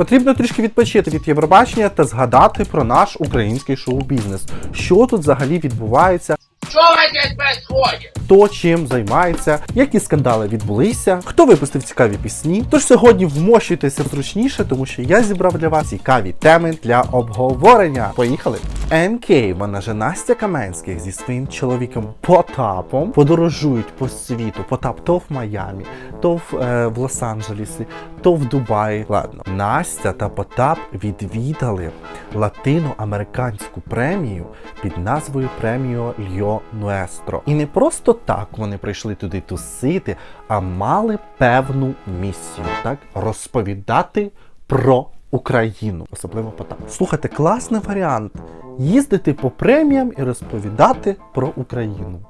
Потрібно трішки відпочити від Євробачення та згадати про наш український шоу-бізнес. Що тут взагалі відбувається, Что здесь происходит? хто чим займається, які скандали відбулися, хто випустив цікаві пісні. Тож сьогодні вмощуйтеся зручніше, тому що я зібрав для вас цікаві теми для обговорення. Поїхали! НК, вона же Настя Каменських зі своїм чоловіком Потапом подорожують по світу. Потап то в Майамі, то в, е, в Лос-Анджелесі, то в Дубаї. Ладно, Настя та Потап відвідали латиноамериканську премію під назвою преміо Льо Нуестро. І не просто так вони прийшли туди тусити, а мали певну місію, так розповідати про Україну, особливо Потап. Слухайте, класний варіант їздити по преміям і розповідати про Україну.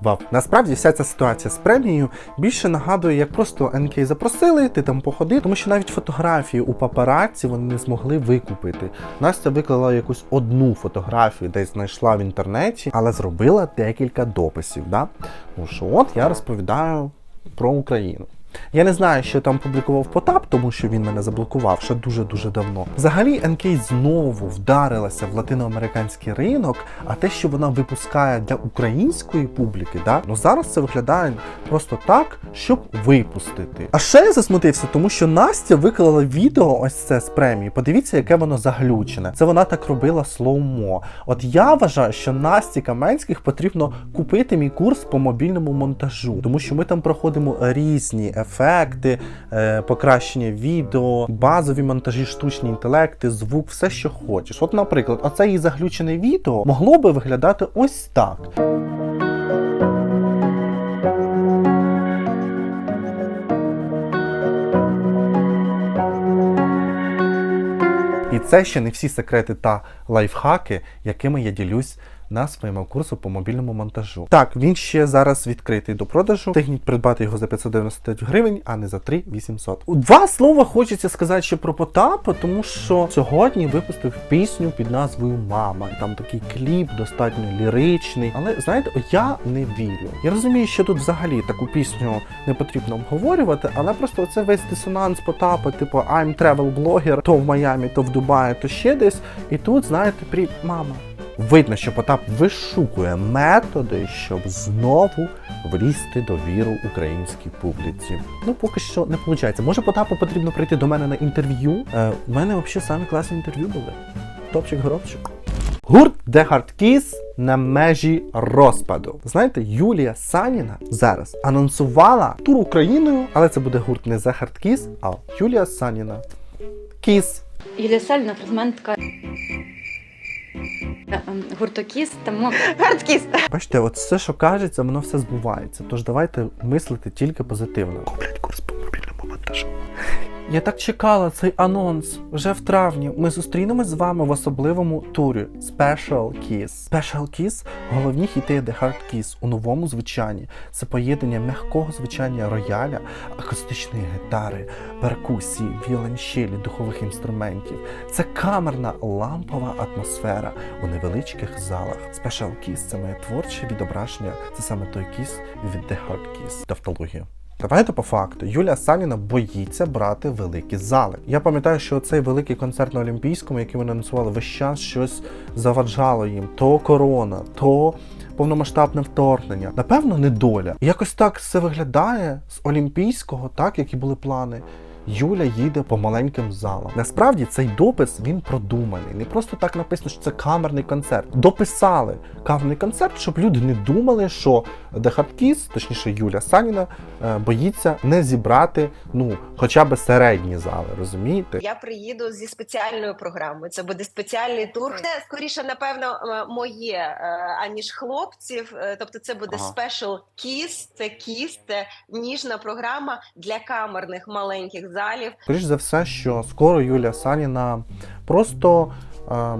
Вау. Насправді вся ця ситуація з премією більше нагадує, як просто НК запросили, ти там походи, тому що навіть фотографії у папараці вони не змогли викупити. Настя виклала якусь одну фотографію, десь знайшла в інтернеті, але зробила декілька дописів. Да? Тому що от я розповідаю про Україну. Я не знаю, що там публікував Потап, тому що він мене заблокував ще дуже-дуже давно. Взагалі, НК знову вдарилася в латиноамериканський ринок, а те, що вона випускає для української публіки, да, ну зараз це виглядає просто так, щоб випустити. А ще я засмутився, тому що Настя виклала відео ось це з премії. Подивіться, яке воно заглючене. Це вона так робила слоумо. От я вважаю, що Насті Каменських потрібно купити мій курс по мобільному монтажу, тому що ми там проходимо різні ефекти, е, покращення відео, базові монтажі, штучні інтелекти, звук, все, що хочеш. От, наприклад, оце її заглючене відео могло би виглядати ось так. І це ще не всі секрети та лайфхаки, якими я ділюсь на своєму курсу по мобільному монтажу. Так, він ще зараз відкритий до продажу. Встигніть придбати його за 599 гривень, а не за 3 800. Два слова хочеться сказати ще про Потапа, тому що сьогодні випустив пісню під назвою Мама. Там такий кліп достатньо ліричний. Але знаєте, я не вірю. Я розумію, що тут взагалі таку пісню не потрібно обговорювати, але просто це весь дисонанс Потапа, типу I'm travel блогер, то в Майамі, то в Дубаї, то ще десь. І тут, знаєте, при мама. Видно, що Потап вишукує методи, щоб знову влізти до віру українській публіці. Ну, поки що не виходить. Може, Потапу потрібно прийти до мене на інтерв'ю. Е, у мене взагалі самі класні інтерв'ю були. Топчик горобчик. Гурт The Hard Kiss на межі розпаду. Знаєте, Юлія Саніна зараз анонсувала тур Україною, але це буде гурт не The Hard Kiss, а Юлія Саніна. Kiss. Юлія Сальна, фрагментка ем, гуртокіс, тому Гарткіст! Бачите, от все, що кажеться, воно все збувається. Тож давайте мислити тільки позитивно. Куплять курс. Я так чекала цей анонс. Вже в травні ми зустрінемось з вами в особливому турі Special Kiss. Special Kiss – головні хіти The Hard Kiss у новому звучанні. Це поєднання м'якого звучання рояля, акустичної гітари, перкусії, віолончелі, духових інструментів. Це камерна лампова атмосфера у невеличких залах. Special Kiss – це моє творче відображення. Це саме той кіс від The Hard Kiss. Тавтологія. Давайте по факту. Юлія Саніна боїться брати великі зали. Я пам'ятаю, що цей великий концерт на Олімпійському, який вони анонсували, весь час щось заваджало їм. То корона, то повномасштабне вторгнення. Напевно, недоля. Якось так все виглядає з Олімпійського, так які були плани. Юля їде по маленьким залам. Насправді цей допис він продуманий. Не просто так написано, що це камерний концерт. Дописали камерний концерт, щоб люди не думали, що The Hard Kiss, точніше Юля Саніна, е, боїться не зібрати ну хоча б середні зали. Розумієте? Я приїду зі спеціальною програмою. Це буде спеціальний тур. Це скоріше, напевно, моє е, аніж хлопців. Е, Тобто, це буде Ага. special kiss, це kiss, це ніжна програма для камерних маленьких залів. Скоріш за все, що скоро Юлія Саніна просто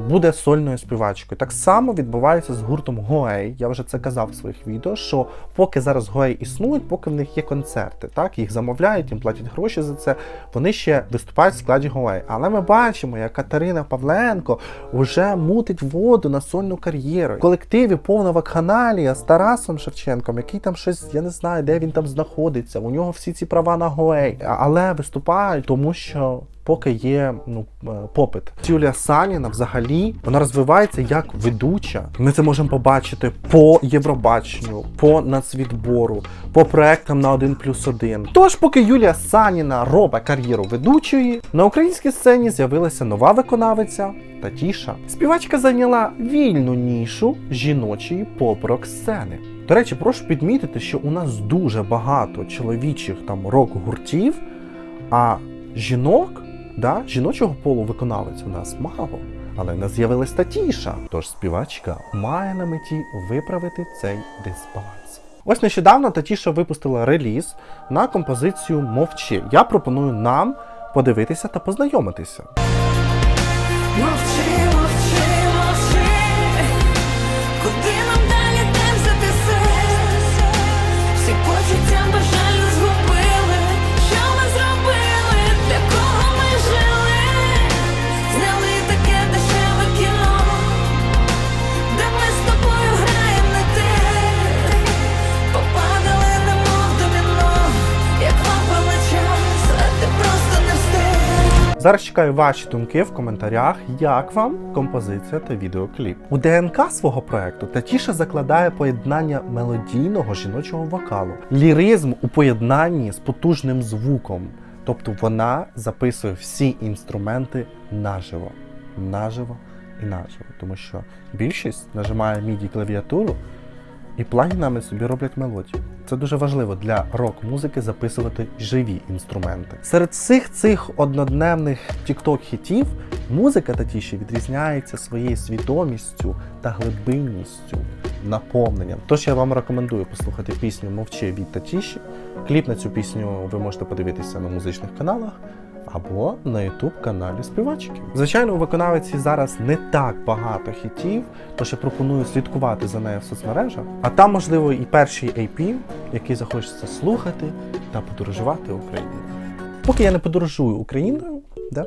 буде сольною співачкою. Так само відбувається з гуртом Гоей. Я вже це казав в своїх відео, що поки зараз Гоей існують, поки в них є концерти, так їх замовляють, їм платять гроші за це. Вони ще виступають в складі Гоей. Але ми бачимо, як Катерина Павленко вже мутить воду на сольну кар'єру. В колективі повна вакханалія з Тарасом Шевченком, який там щось, я не знаю, де він там знаходиться. У нього всі ці права на Гоей, але виступають, тому що поки є ну, е, попит. Юлія Саніна взагалі вона розвивається як ведуча. Ми це можемо побачити по Євробаченню, по нацвідбору, по проектам на 1 плюс 1. Тож, поки Юлія Саніна робить кар'єру ведучої, на українській сцені з'явилася нова виконавиця Татіша. Співачка зайняла вільну нішу жіночої поп-рок сцени. До речі, прошу підмітити, що у нас дуже багато чоловічих там рок-гуртів, а жінок, да, жіночого полу виконавець у нас мало. Але не з'явилась Татіша. Тож співачка має на меті виправити цей дисбаланс. Ось нещодавно Татіша випустила реліз на композицію Мовчи. Я пропоную нам подивитися та познайомитися. Зараз чекаю ваші думки в коментарях, як вам композиція та відеокліп. У ДНК свого проекту Татіша закладає поєднання мелодійного жіночого вокалу, ліризм у поєднанні з потужним звуком. Тобто вона записує всі інструменти наживо, наживо і наживо. Тому що більшість нажимає міді клавіатуру і плагінами собі роблять мелодію. Це дуже важливо для рок-музики записувати живі інструменти. Серед всіх цих однодневних тікток-хітів музика Татіші відрізняється своєю свідомістю та глибинністю, наповненням. Тож я вам рекомендую послухати пісню Мовчи від Татіші. Кліп на цю пісню ви можете подивитися на музичних каналах або на ютуб-каналі співачки. Звичайно, у виконавиці зараз не так багато хітів, тож я пропоную слідкувати за нею в соцмережах. А там, можливо, і перший AP, який захочеться слухати та подорожувати Україною. Поки я не подорожую Україною, да,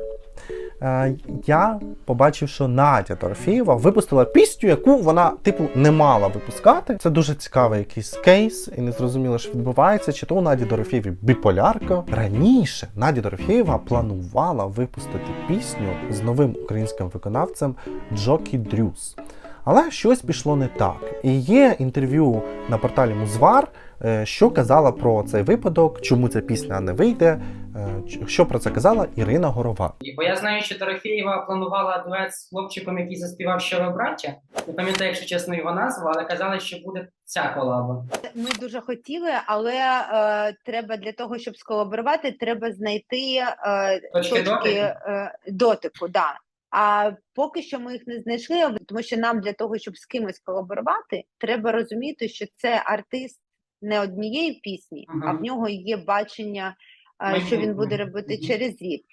я побачив, що Надя Дорофєєва випустила пісню, яку вона, типу, не мала випускати. Це дуже цікавий якийсь кейс, і не зрозуміло, що відбувається, чи то у Наді Дорофєєві біполярка. Раніше Надя Дорофєєва планувала випустити пісню з новим українським виконавцем Джокі Дрюс. Але щось пішло не так. І є інтерв'ю на порталі Музвар, е, що казала про цей випадок, чому ця пісня не вийде, е, що про це казала Ірина Горова. І- Бо я знаю, що Дорофєєва планувала дует з хлопчиком, який заспівав «Що ви браття. Не пам'ятаю, якщо чесно, його назву, але казали, що буде ця колаба. Ми дуже хотіли, але е, треба для того, щоб сколаборувати, треба знайти е, Точки дотику? е, дотику. Да. А поки що ми їх не знайшли, тому що нам для того, щоб з кимось колаборувати, треба розуміти, що це артист не однієї пісні, а в нього є бачення, що він буде робити через рік.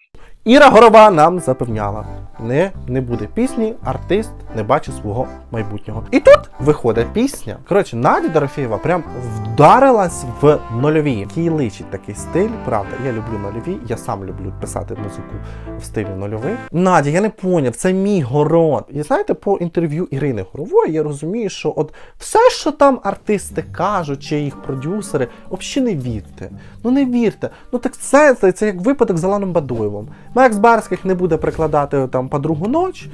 Іра Горова нам запевняла: не, не буде пісні, артист не бачить свого майбутнього. І тут виходить пісня. Коротше, Надя Дорофєєва прям вдарилась в нульові. Їй личить такий стиль, правда. Я люблю нульові, я сам люблю писати музику в стилі нульових. Надя, я не поняв, це мій город. І знаєте, по інтерв'ю Ірини Горової я розумію, що от все, що там артисти кажуть, чи їх продюсери, взагалі не вірте. Ну не вірте. Ну так це, це, це як випадок з Аланом Бадоєвим. Макс Барських не буде прикладати там подругу ноч.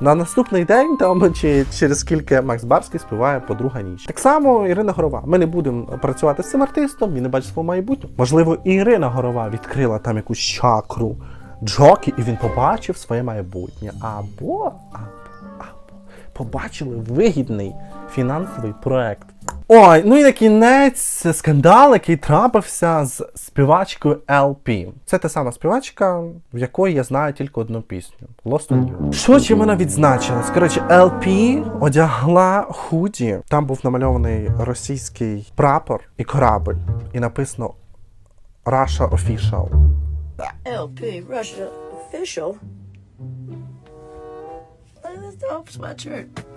На наступний день там чи через скільки Макс Барський співає подруга ніч. Так само Ірина Горова. Ми не будемо працювати з цим артистом, він не бачить свого майбутнього. Можливо, і Ірина Горова відкрила там якусь чакру Джокі, і він побачив своє майбутнє. Або, або, або побачили вигідний фінансовий проект. Ой, ну і на кінець скандал, який трапився з співачкою LP. Це та сама співачка, в якої я знаю тільки одну пісню Lost on You. Що чим вона відзначилась? Коротше, LP одягла худі. Там був намальований російський прапор і корабль, і написано Russia Official. LP Russia official. This.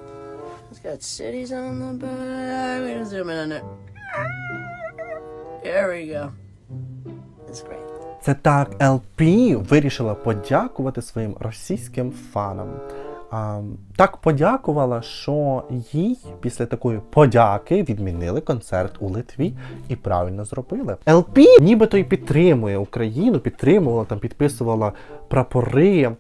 It's got cities on the back. We're gonna zoom in on it. There we go. It's great. Це так LP вирішила подякувати своїм російським фанам. А, так подякувала, що їй після такої подяки відмінили концерт у Литві і правильно зробили. ЛП нібито й підтримує Україну, підтримувала там, підписувала прапори. е,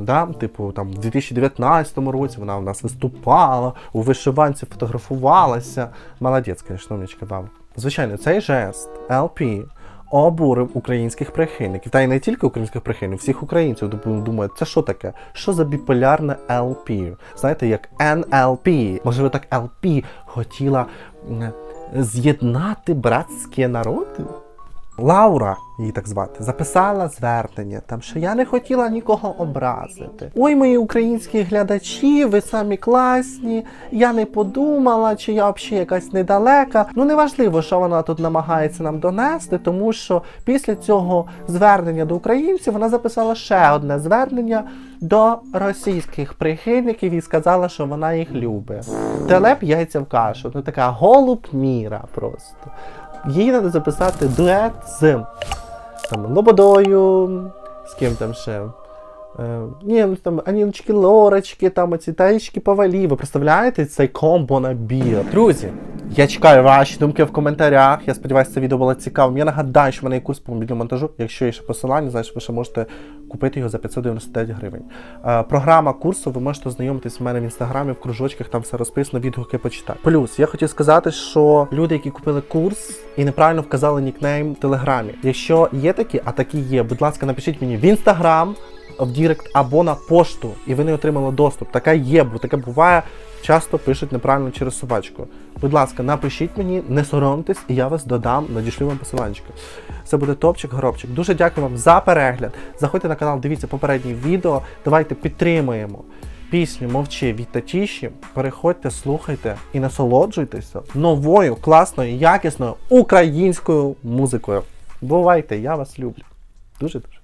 Да, типу, там в 2019 році вона у нас виступала, у вишиванці фотографувалася. Молодець, звісно, умнічка вам. Звичайно, цей жест LP обурив українських прихильників. Та й не тільки українських прихильників, всіх українців Думаю, думають, це що таке? Що за біполярне LP? Знаєте, як NLP. Можливо, так LP хотіла з'єднати братські народи? Лаура, її так звати, записала звернення, там що я не хотіла нікого образити. Ой, мої українські глядачі, ви самі класні. Я не подумала, чи я взагалі якась недалека. Ну неважливо, що вона тут намагається нам донести, тому що після цього звернення до українців вона записала ще одне звернення до російських прихильників і сказала, що вона їх любить. Телеп яйця в кашу. Ну така голуб міра просто. Їй треба записати дует з там, Лободою, з ким там ще. Е, ні, ну там Анілочки Лорочки, там оці таєчки Павалі. Ви представляєте цей комбо набір? Друзі, я чекаю ваші думки в коментарях. Я сподіваюся, це відео було цікавим. Я нагадаю, що в мене є курс по мобільному монтажу. Якщо є ще посилання, знаєш, ви ще можете купити його за 599 гривень. Е, програма курсу ви можете ознайомитись в мене в інстаграмі, в кружочках, там все розписано, відгуки почитати. Плюс я хотів сказати, що люди, які купили курс і неправильно вказали нікнейм в телеграмі. Якщо є такі, а такі є, будь ласка, напишіть мені в інстаграм в Дірект або на пошту, і ви не отримали доступ. Така є, бо таке буває. Часто пишуть неправильно через собачку. Будь ласка, напишіть мені, не соромтесь, і я вас додам, надішлю вам посиланчика. Це буде топчик, гробчик. Дуже дякую вам за перегляд. Заходьте на канал, дивіться попередні відео. Давайте підтримуємо пісню Мовчи від Татіші. Переходьте, слухайте і насолоджуйтеся новою, класною, якісною українською музикою. Бувайте, я вас люблю. Дуже дуже.